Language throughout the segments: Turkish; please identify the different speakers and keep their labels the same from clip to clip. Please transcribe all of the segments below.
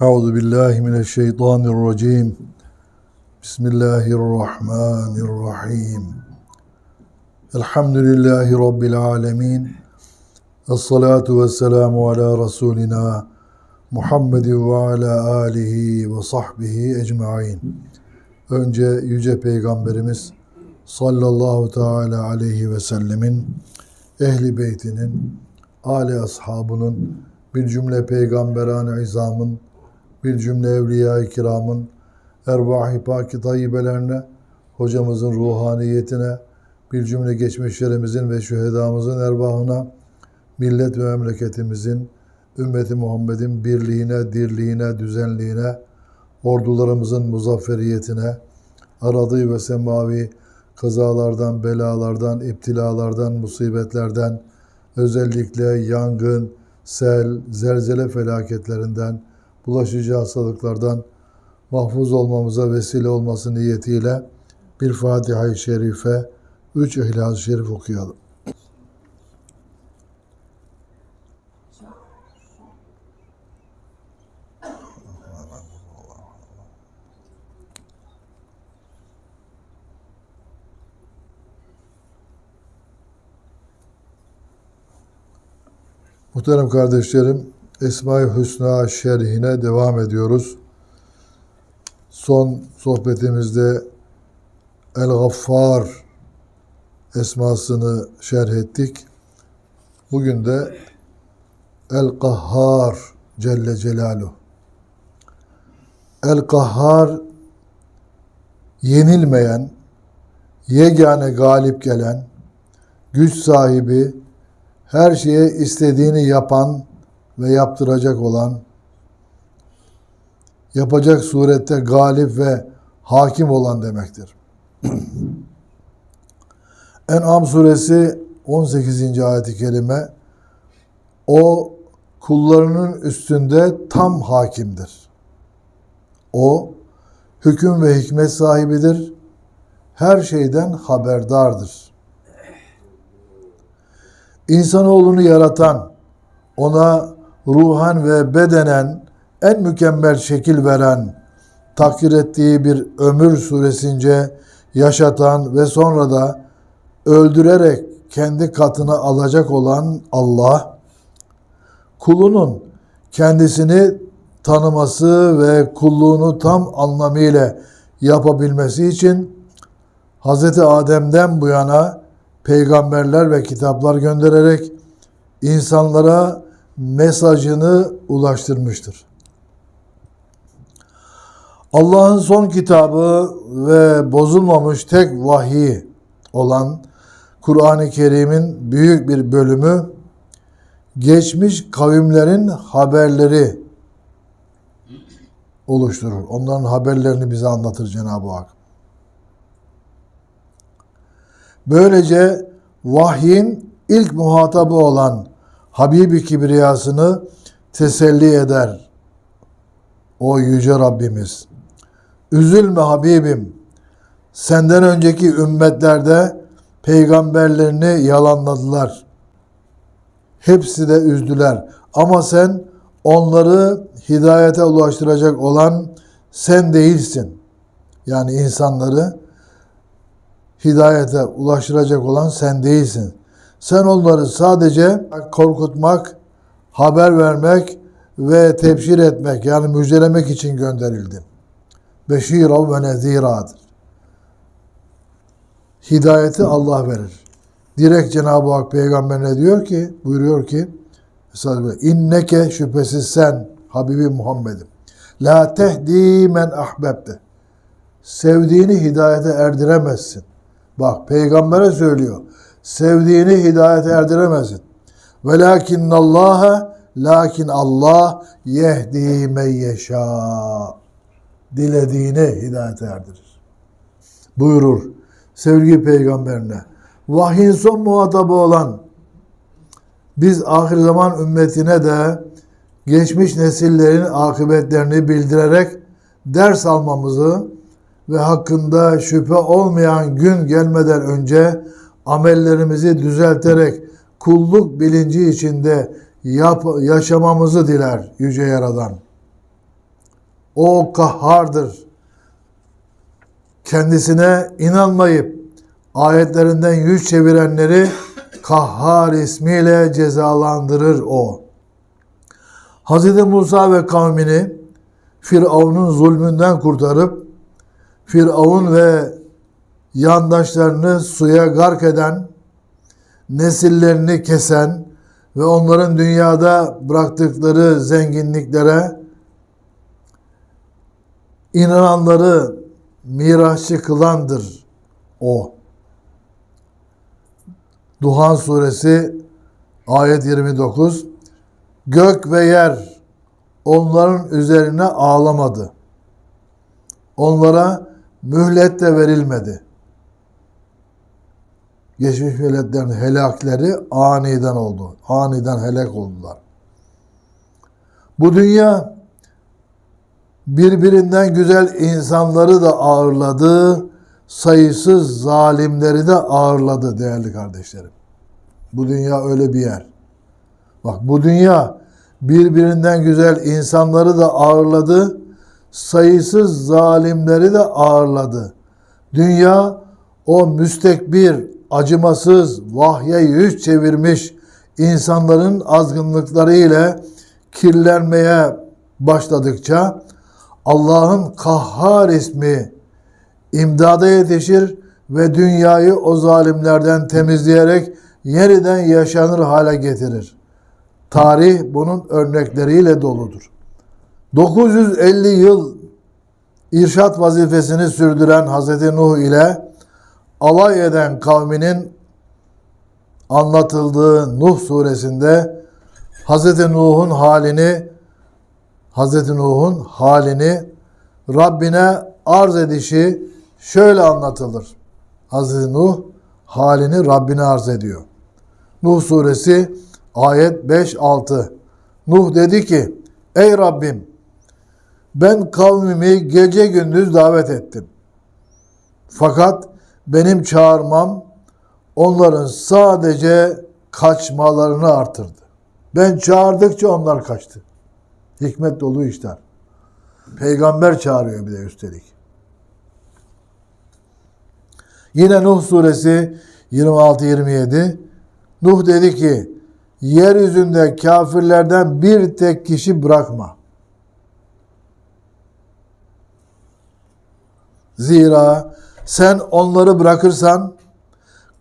Speaker 1: Euzu billahi mineşşeytanirracim. Bismillahirrahmanirrahim. Elhamdülillahi rabbil alamin. Essalatu vesselamu ala rasulina Muhammedin ve ala alihi ve sahbihi ecmaîn. Önce yüce peygamberimiz sallallahu teala aleyhi ve sellemin ehli beytinin, âli ashabının bir cümle peygamberan-ı izamın bir cümle evliya-i kiramın, ervah-ı pak-ı tayyibelerine, hocamızın ruhaniyetine, bir cümle geçmişlerimizin ve şühedamızın ervahına, millet ve memleketimizin, ümmeti Muhammed'in birliğine, dirliğine, düzenliğine, ordularımızın muzafferiyetine, aradığı ve semavi kazalardan, belalardan, iptilalardan, musibetlerden, özellikle yangın, sel, zelzele felaketlerinden, bulaşıcı hastalıklardan mahfuz olmamıza vesile olması niyetiyle bir Fatiha-i Şerife, üç İhlas-ı Şerif okuyalım. Muhterem kardeşlerim, Esma-i Hüsna şerhine devam ediyoruz. Son sohbetimizde El-Gaffar esmasını şerh ettik. Bugün de El-Kahhar Celle Celaluhu. El-Kahhar yenilmeyen, yegane galip gelen, güç sahibi, her şeye istediğini yapan ve yaptıracak olan, yapacak surette galip ve hakim olan demektir. En'am suresi 18. ayet-i kerime o kullarının üstünde tam hakimdir. O hüküm ve hikmet sahibidir. Her şeyden haberdardır. İnsanoğlunu yaratan, ona ruhan ve bedenen en mükemmel şekil veren, takdir ettiği bir ömür süresince yaşatan ve sonra da öldürerek kendi katına alacak olan Allah, kulunun kendisini tanıması ve kulluğunu tam anlamıyla yapabilmesi için Hz. Adem'den bu yana peygamberler ve kitaplar göndererek insanlara mesajını ulaştırmıştır. Allah'ın son kitabı ve bozulmamış tek vahiy olan Kur'an-ı Kerim'in büyük bir bölümü geçmiş kavimlerin haberleri oluşturur. Onların haberlerini bize anlatır Cenab-ı Hak. Böylece vahyin ilk muhatabı olan Habibi Kibriyasını teselli eder. O yüce Rabbimiz. Üzülme Habibim. Senden önceki ümmetlerde peygamberlerini yalanladılar. Hepsi de üzdüler. Ama sen onları hidayete ulaştıracak olan sen değilsin. Yani insanları hidayete ulaştıracak olan sen değilsin. Sen onları sadece korkutmak, haber vermek ve tebşir etmek yani müjdelemek için gönderildin. Beşira ve neziradır. Hidayeti Allah verir. Direkt Cenab-ı Hak peygamberine diyor ki, buyuruyor ki inneke şüphesiz sen Habibi Muhammed'im. La tehdi men ahbebte. Sevdiğini hidayete erdiremezsin. Bak peygambere söylüyor. Sevdiğini hidayete erdiremezsin. Velakin Allah lakin Allah yehdi men yeşâ. Dilediğini hidayete erdirir. Buyurur sevgili peygamberine. Vahyin son muhatabı olan biz ahir zaman ümmetine de geçmiş nesillerin akıbetlerini bildirerek ders almamızı ve hakkında şüphe olmayan gün gelmeden önce amellerimizi düzelterek kulluk bilinci içinde yap, yaşamamızı diler Yüce Yaradan. O kahhardır. Kendisine inanmayıp ayetlerinden yüz çevirenleri kahhar ismiyle cezalandırır o. Hz. Musa ve kavmini Firavun'un zulmünden kurtarıp Firavun ve yandaşlarını suya gark eden, nesillerini kesen ve onların dünyada bıraktıkları zenginliklere inananları mirasçı kılandır o. Duhan suresi ayet 29 Gök ve yer onların üzerine ağlamadı. Onlara mühlet de verilmedi. Geçmiş milletlerin helakleri aniden oldu. Aniden helak oldular. Bu dünya birbirinden güzel insanları da ağırladı, sayısız zalimleri de ağırladı değerli kardeşlerim. Bu dünya öyle bir yer. Bak bu dünya birbirinden güzel insanları da ağırladı, sayısız zalimleri de ağırladı. Dünya o müstekbir, acımasız, vahye yüz çevirmiş insanların azgınlıkları ile kirlenmeye başladıkça Allah'ın kahhar ismi imdada yetişir ve dünyayı o zalimlerden temizleyerek yeniden yaşanır hale getirir. Tarih bunun örnekleriyle doludur. 950 yıl irşat vazifesini sürdüren Hz. Nuh ile alay eden kavminin anlatıldığı Nuh suresinde Hz. Nuh'un halini Hz. Nuh'un halini Rabbine arz edişi şöyle anlatılır. Hz. Nuh halini Rabbine arz ediyor. Nuh suresi ayet 5-6 Nuh dedi ki Ey Rabbim ben kavmimi gece gündüz davet ettim. Fakat benim çağırmam onların sadece kaçmalarını artırdı. Ben çağırdıkça onlar kaçtı. Hikmet dolu işler. Peygamber çağırıyor bir de üstelik. Yine Nuh suresi 26-27 Nuh dedi ki yeryüzünde kafirlerden bir tek kişi bırakma. Zira sen onları bırakırsan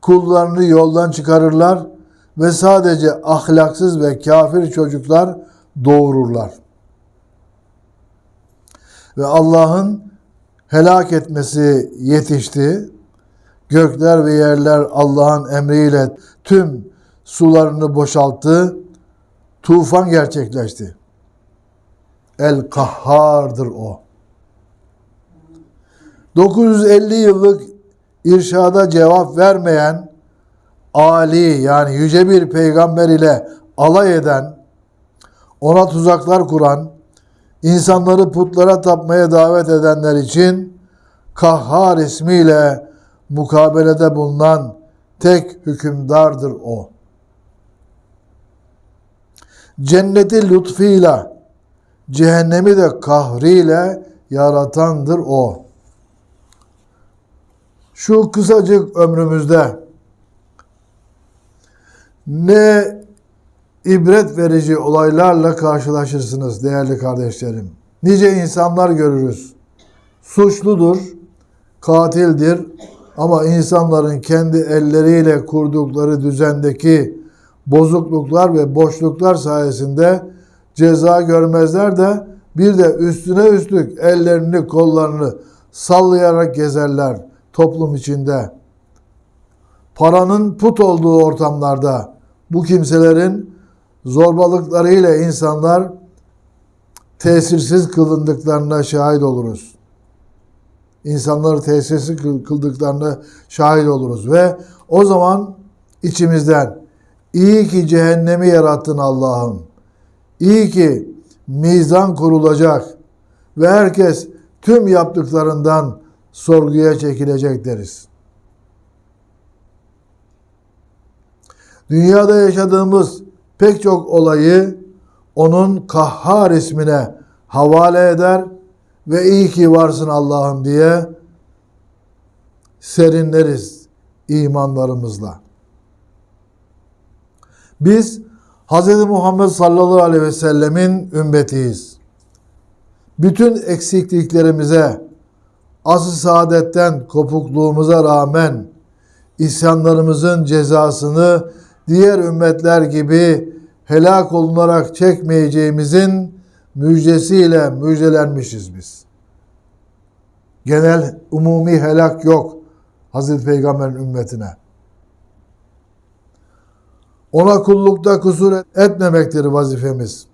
Speaker 1: kullarını yoldan çıkarırlar ve sadece ahlaksız ve kafir çocuklar doğururlar. Ve Allah'ın helak etmesi yetişti. Gökler ve yerler Allah'ın emriyle tüm sularını boşalttı. Tufan gerçekleşti. El Kahhar'dır o. 950 yıllık irşada cevap vermeyen Ali yani yüce bir peygamber ile alay eden, ona tuzaklar kuran, insanları putlara tapmaya davet edenler için Kahhar ismiyle mukabelede bulunan tek hükümdardır o. Cenneti lütfuyla, cehennemi de kahriyle yaratandır o. Şu kısacık ömrümüzde ne ibret verici olaylarla karşılaşırsınız değerli kardeşlerim. Nice insanlar görürüz. Suçludur, katildir ama insanların kendi elleriyle kurdukları düzendeki bozukluklar ve boşluklar sayesinde ceza görmezler de bir de üstüne üstlük ellerini kollarını sallayarak gezerler toplum içinde. Paranın put olduğu ortamlarda bu kimselerin zorbalıklarıyla insanlar tesirsiz kılındıklarına şahit oluruz. İnsanları tesirsiz kıldıklarına şahit oluruz ve o zaman içimizden iyi ki cehennemi yarattın Allah'ım. İyi ki mizan kurulacak ve herkes tüm yaptıklarından sorguya çekilecek deriz. Dünyada yaşadığımız pek çok olayı onun kahhar ismine havale eder ve iyi ki varsın Allah'ım diye serinleriz imanlarımızla. Biz Hz. Muhammed sallallahu aleyhi ve sellemin ümmetiyiz. Bütün eksikliklerimize, asıl saadetten kopukluğumuza rağmen isyanlarımızın cezasını diğer ümmetler gibi helak olunarak çekmeyeceğimizin müjdesiyle müjdelenmişiz biz. Genel umumi helak yok Hazreti Peygamber'in ümmetine. Ona kullukta kusur etmemektir vazifemiz.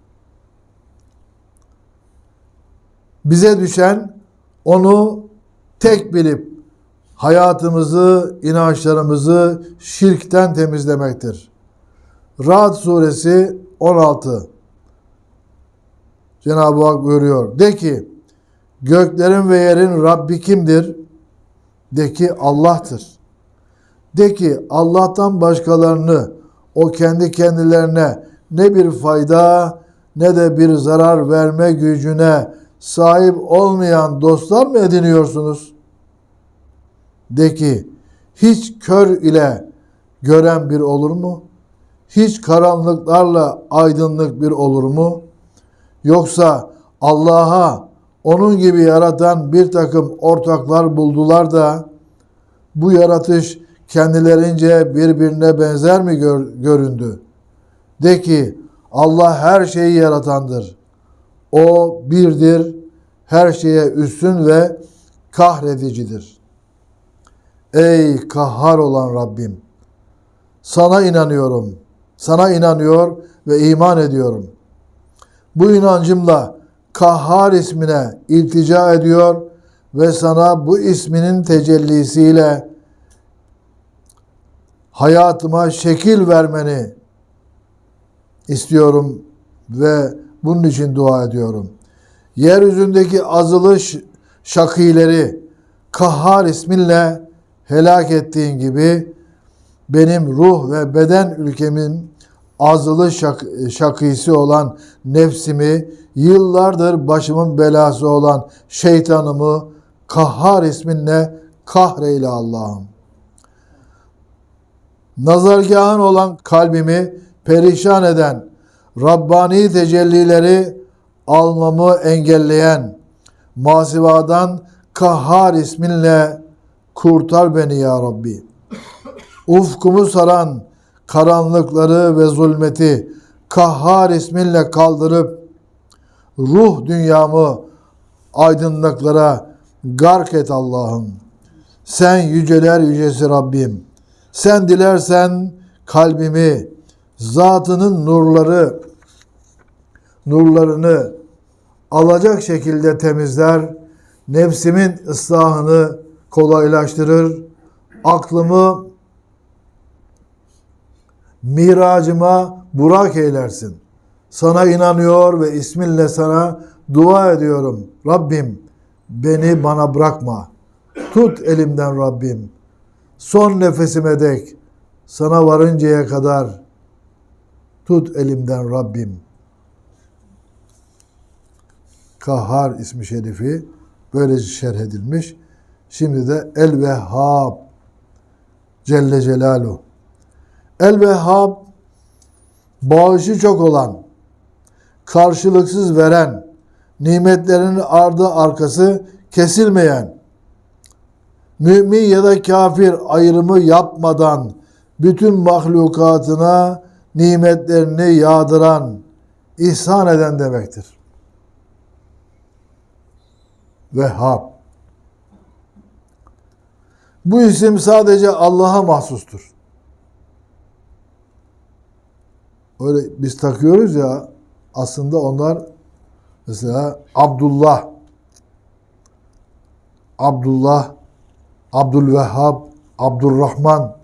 Speaker 1: Bize düşen onu tek bilip hayatımızı, inançlarımızı şirkten temizlemektir. Ra'd suresi 16 Cenab-ı Hak buyuruyor. De ki göklerin ve yerin Rabbi kimdir? De ki Allah'tır. De ki Allah'tan başkalarını o kendi kendilerine ne bir fayda ne de bir zarar verme gücüne sahip olmayan dostlar mı ediniyorsunuz? De ki hiç kör ile gören bir olur mu? Hiç karanlıklarla aydınlık bir olur mu? Yoksa Allah'a onun gibi yaratan bir takım ortaklar buldular da bu yaratış kendilerince birbirine benzer mi gör, göründü? De ki Allah her şeyi yaratandır. O birdir, her şeye üstün ve kahredicidir. Ey kahhar olan Rabbim! Sana inanıyorum. Sana inanıyor ve iman ediyorum. Bu inancımla Kahhar ismine iltica ediyor ve sana bu isminin tecellisiyle hayatıma şekil vermeni istiyorum ve bunun için dua ediyorum. Yeryüzündeki azılı şakileri Kahhar isminle helak ettiğin gibi benim ruh ve beden ülkemin azılı şak şakisi olan nefsimi, yıllardır başımın belası olan şeytanımı Kahhar isminle kahreyle Allah'ım. Nazargahın olan kalbimi perişan eden Rabbani tecellileri almamı engelleyen masivadan Kahhar isminle kurtar beni ya Rabbi. Ufkumu saran karanlıkları ve zulmeti Kahhar isminle kaldırıp ruh dünyamı aydınlıklara gark et Allah'ım. Sen yüceler yücesi Rabbim. Sen dilersen kalbimi zatının nurları nurlarını alacak şekilde temizler. Nefsimin ıslahını kolaylaştırır. Aklımı miracıma burak eylersin. Sana inanıyor ve isminle sana dua ediyorum. Rabbim beni bana bırakma. Tut elimden Rabbim. Son nefesime dek sana varıncaya kadar tut elimden Rabbim. Kahhar ismi şerifi böylece şerh edilmiş. Şimdi de El Vehhab Celle Celaluhu. El Vehhab bağışı çok olan, karşılıksız veren, nimetlerinin ardı arkası kesilmeyen, mümin ya da kafir ayrımı yapmadan bütün mahlukatına nimetlerini yağdıran, ihsan eden demektir. Vehhab. Bu isim sadece Allah'a mahsustur. Öyle biz takıyoruz ya aslında onlar mesela Abdullah Abdullah Abdülvehhab Abdurrahman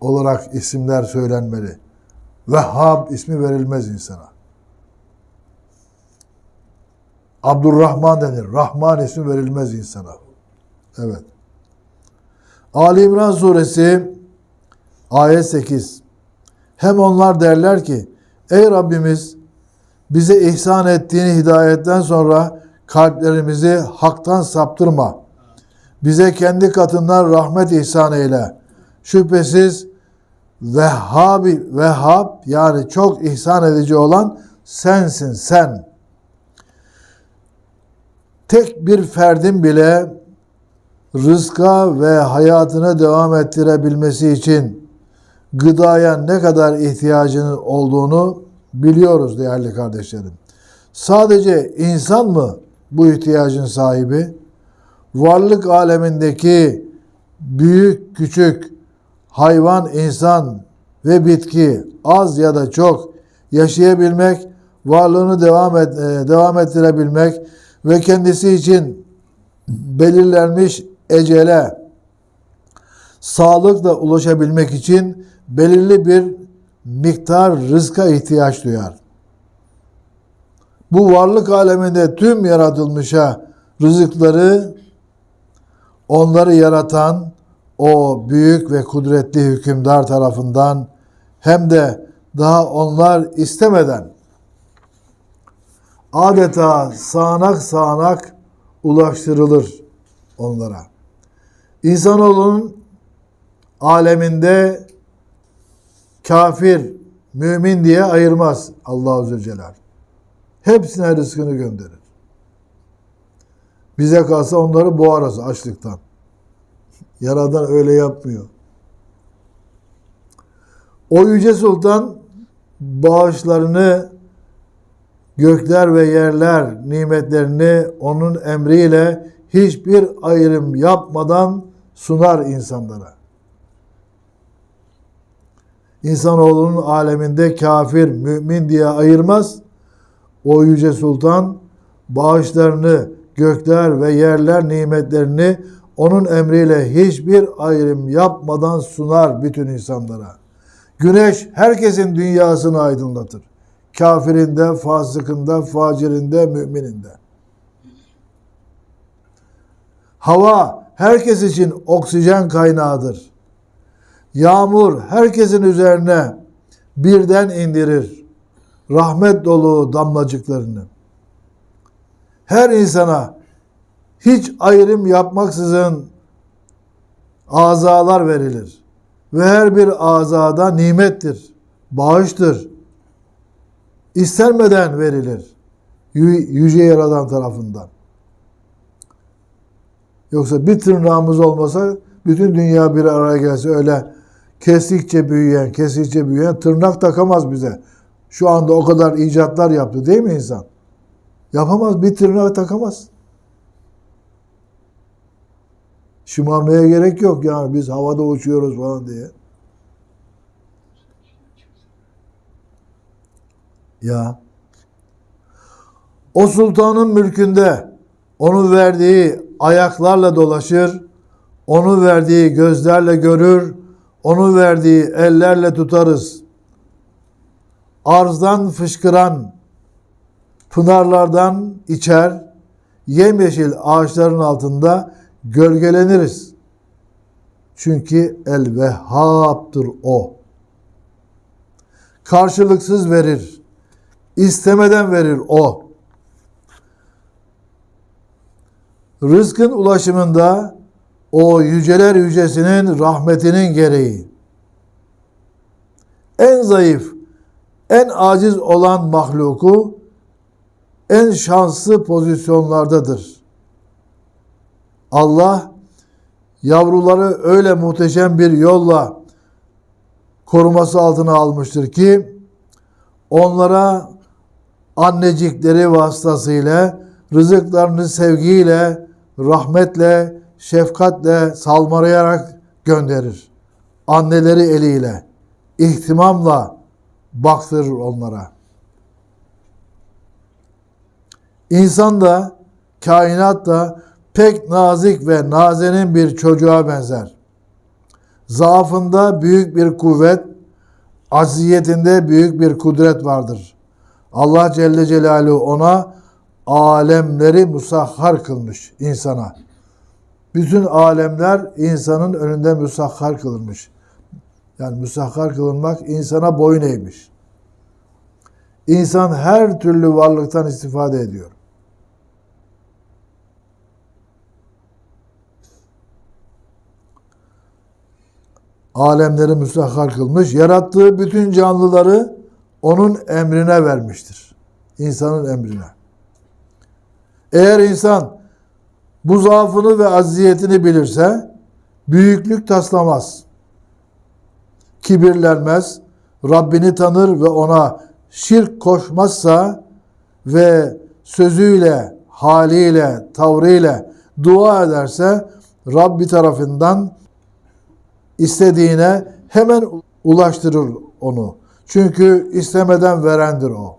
Speaker 1: olarak isimler söylenmeli. Vehhab ismi verilmez insana. Abdurrahman denir. Rahman ismi verilmez insana. Evet. Ali İmran suresi ayet 8. Hem onlar derler ki ey Rabbimiz bize ihsan ettiğini hidayetten sonra kalplerimizi haktan saptırma. Bize kendi katından rahmet ihsan eyle. Şüphesiz Vehhabi, Vehhab yani çok ihsan edici olan sensin sen. Tek bir ferdin bile rızka ve hayatını devam ettirebilmesi için gıdaya ne kadar ihtiyacının olduğunu biliyoruz değerli kardeşlerim. Sadece insan mı bu ihtiyacın sahibi? Varlık alemindeki büyük küçük hayvan, insan ve bitki az ya da çok yaşayabilmek, varlığını devam et, e, devam ettirebilmek ve kendisi için belirlenmiş ecele sağlıkla ulaşabilmek için belirli bir miktar rızka ihtiyaç duyar. Bu varlık aleminde tüm yaratılmışa rızıkları onları yaratan o büyük ve kudretli hükümdar tarafından hem de daha onlar istemeden adeta sağanak sağanak ulaştırılır onlara. İnsanoğlunun aleminde kafir, mümin diye ayırmaz Allah Azze Celal. Hepsine rızkını gönderir. Bize kalsa onları boğarız açlıktan. Yaradan öyle yapmıyor. O Yüce Sultan bağışlarını gökler ve yerler nimetlerini onun emriyle hiçbir ayrım yapmadan sunar insanlara. İnsanoğlunun aleminde kafir, mümin diye ayırmaz. O Yüce Sultan bağışlarını, gökler ve yerler nimetlerini onun emriyle hiçbir ayrım yapmadan sunar bütün insanlara. Güneş herkesin dünyasını aydınlatır. Kafirinde, fasıkında, facirinde, mümininde. Hava herkes için oksijen kaynağıdır. Yağmur herkesin üzerine birden indirir. Rahmet dolu damlacıklarını. Her insana hiç ayrım yapmaksızın azalar verilir. Ve her bir azada nimettir, bağıştır. İstenmeden verilir. Yü- Yüce Yaradan tarafından. Yoksa bir tırnağımız olmasa bütün dünya bir araya gelse öyle kestikçe büyüyen, kestikçe büyüyen tırnak takamaz bize. Şu anda o kadar icatlar yaptı değil mi insan? Yapamaz, bir tırnak takamaz. Şımarmaya gerek yok yani biz havada uçuyoruz falan diye. Ya o sultanın mülkünde onun verdiği ayaklarla dolaşır, onu verdiği gözlerle görür, onu verdiği ellerle tutarız. Arzdan fışkıran pınarlardan içer, yemyeşil ağaçların altında gölgeleniriz. Çünkü el vehhabdır o. Karşılıksız verir. İstemeden verir o. Rızkın ulaşımında o yüceler yücesinin rahmetinin gereği. En zayıf, en aciz olan mahluku en şanslı pozisyonlardadır. Allah yavruları öyle muhteşem bir yolla koruması altına almıştır ki onlara annecikleri vasıtasıyla rızıklarını sevgiyle, rahmetle, şefkatle salmarayarak gönderir. Anneleri eliyle, ihtimamla baktırır onlara. İnsan da, kainat da pek nazik ve nazenin bir çocuğa benzer. Zaafında büyük bir kuvvet, acziyetinde büyük bir kudret vardır. Allah Celle Celaluhu ona alemleri musahhar kılmış insana. Bütün alemler insanın önünde müsahhar kılınmış. Yani müsahhar kılınmak insana boyun eğmiş. İnsan her türlü varlıktan istifade ediyor. Alemleri müsahhar kılmış. Yarattığı bütün canlıları onun emrine vermiştir. İnsanın emrine. Eğer insan bu zaafını ve aziyetini bilirse büyüklük taslamaz. Kibirlenmez, Rabbini tanır ve ona şirk koşmazsa ve sözüyle, haliyle, tavrıyla dua ederse Rabbi tarafından istediğine hemen ulaştırır onu. Çünkü istemeden verendir o.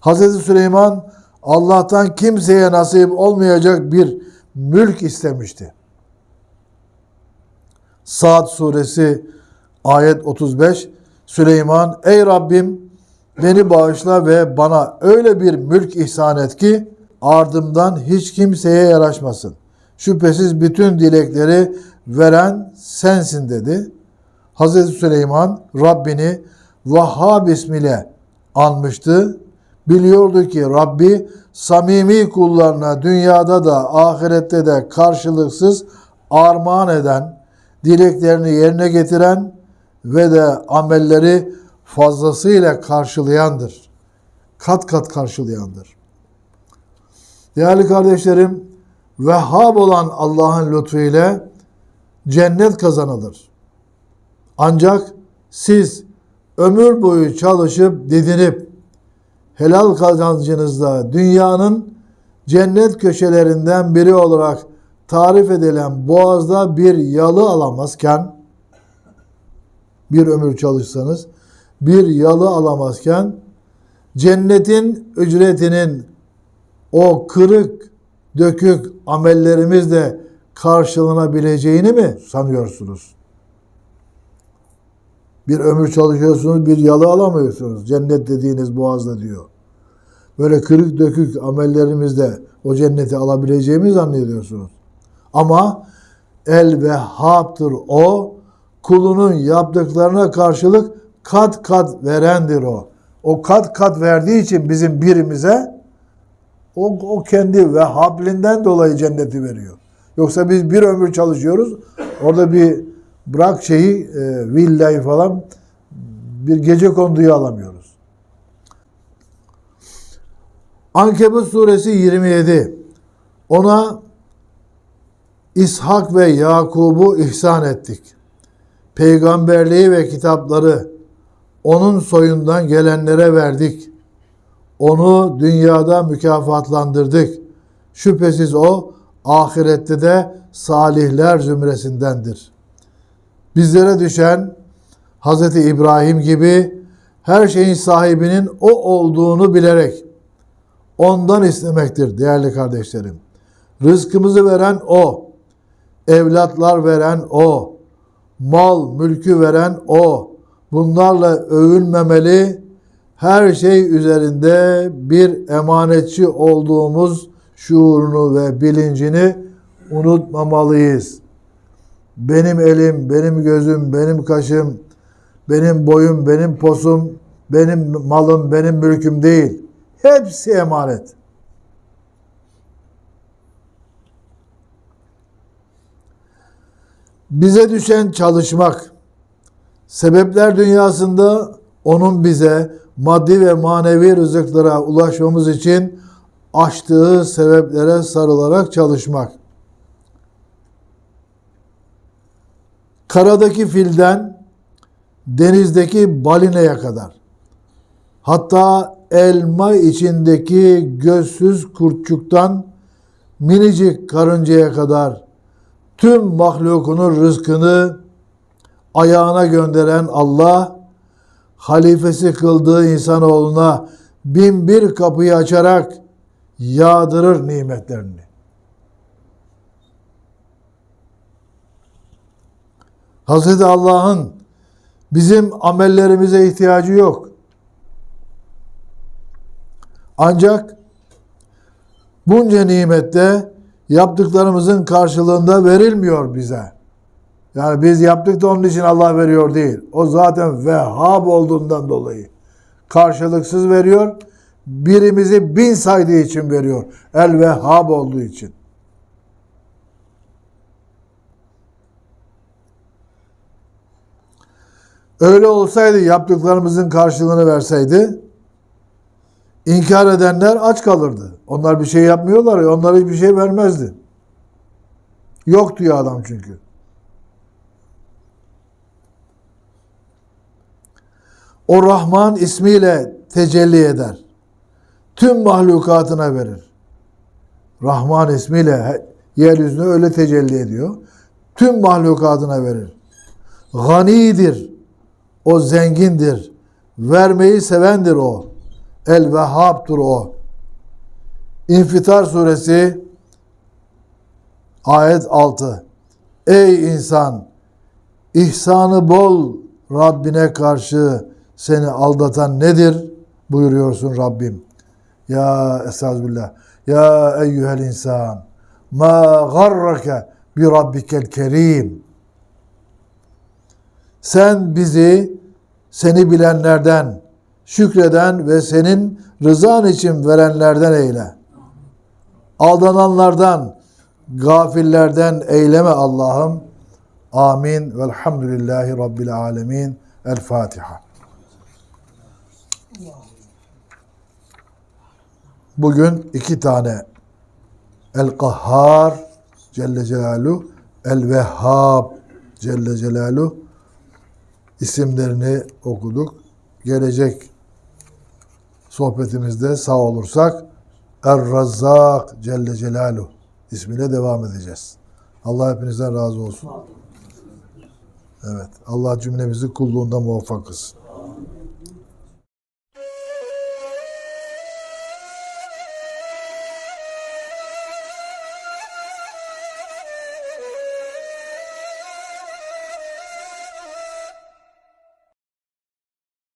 Speaker 1: Hazreti Süleyman Allah'tan kimseye nasip olmayacak bir mülk istemişti. Saat suresi ayet 35 Süleyman ey Rabbim beni bağışla ve bana öyle bir mülk ihsan et ki ardımdan hiç kimseye yaraşmasın. Şüphesiz bütün dilekleri veren sensin dedi. Hazreti Süleyman Rabbini Vahhab ismiyle anmıştı. Biliyordu ki Rabbi samimi kullarına dünyada da ahirette de karşılıksız armağan eden, dileklerini yerine getiren ve de amelleri fazlasıyla karşılayandır. Kat kat karşılayandır. Değerli kardeşlerim, Vehhab olan Allah'ın lütfuyla cennet kazanılır. Ancak siz ömür boyu çalışıp didinip helal kazancınızda dünyanın cennet köşelerinden biri olarak tarif edilen boğazda bir yalı alamazken bir ömür çalışsanız bir yalı alamazken cennetin ücretinin o kırık dökük amellerimizle karşılanabileceğini mi sanıyorsunuz? Bir ömür çalışıyorsunuz, bir yalı alamıyorsunuz. Cennet dediğiniz boğazda diyor. Böyle kırık dökük amellerimizle o cenneti alabileceğimi zannediyorsunuz. Ama el ve haptır o, kulunun yaptıklarına karşılık kat kat verendir o. O kat kat verdiği için bizim birimize o, o kendi vehhabliğinden dolayı cenneti veriyor. Yoksa biz bir ömür çalışıyoruz. Orada bir bırak şeyi, e, villayı falan bir gece konduyu alamıyoruz. Ankebut suresi 27. Ona İshak ve Yakub'u ihsan ettik. Peygamberliği ve kitapları onun soyundan gelenlere verdik. Onu dünyada mükafatlandırdık. Şüphesiz o ahirette de salihler zümresindendir. Bizlere düşen Hz. İbrahim gibi her şeyin sahibinin o olduğunu bilerek ondan istemektir değerli kardeşlerim. Rızkımızı veren o, evlatlar veren o, mal mülkü veren o. Bunlarla övülmemeli, her şey üzerinde bir emanetçi olduğumuz şuurunu ve bilincini unutmamalıyız. Benim elim, benim gözüm, benim kaşım, benim boyum, benim posum, benim malım, benim mülküm değil. Hepsi emanet. Bize düşen çalışmak, sebepler dünyasında onun bize maddi ve manevi rızıklara ulaşmamız için açtığı sebeplere sarılarak çalışmak. Karadaki filden denizdeki balineye kadar hatta elma içindeki gözsüz kurtçuktan minicik karıncaya kadar tüm mahlukunun rızkını ayağına gönderen Allah halifesi kıldığı insanoğluna bin bir kapıyı açarak yağdırır nimetlerini. Hazreti Allah'ın bizim amellerimize ihtiyacı yok. Ancak bunca nimette yaptıklarımızın karşılığında verilmiyor bize. Yani biz yaptık da onun için Allah veriyor değil. O zaten Vehhab olduğundan dolayı. Karşılıksız veriyor. Birimizi bin saydığı için veriyor. El Vehhab olduğu için. Öyle olsaydı yaptıklarımızın karşılığını verseydi inkar edenler aç kalırdı. Onlar bir şey yapmıyorlar ya onlara hiçbir şey vermezdi. Yok diyor adam çünkü. O Rahman ismiyle tecelli eder. Tüm mahlukatına verir. Rahman ismiyle yeryüzüne öyle tecelli ediyor. Tüm mahlukatına verir. Ganidir. O zengindir. Vermeyi sevendir o. El Vehhab'dır o. İnfitar suresi ayet 6. Ey insan! ihsanı bol Rabbine karşı seni aldatan nedir? Buyuruyorsun Rabbim. Ya estağfirullah. Ya eyyuhel insan. Ma garrake bi rabbikel kerim. Sen bizi seni bilenlerden, şükreden ve senin rızan için verenlerden eyle. Aldananlardan, gafillerden eyleme Allah'ım. Amin. Velhamdülillahi Rabbil alemin. El Fatiha. Bugün iki tane El Kahhar Celle Celaluhu, El Vehhab Celle Celaluhu isimlerini okuduk. Gelecek sohbetimizde sağ olursak Er Razzak Celle Celaluhu ismiyle devam edeceğiz. Allah hepinizden razı olsun. Evet. Allah cümlemizi kulluğunda muvaffak kılsın.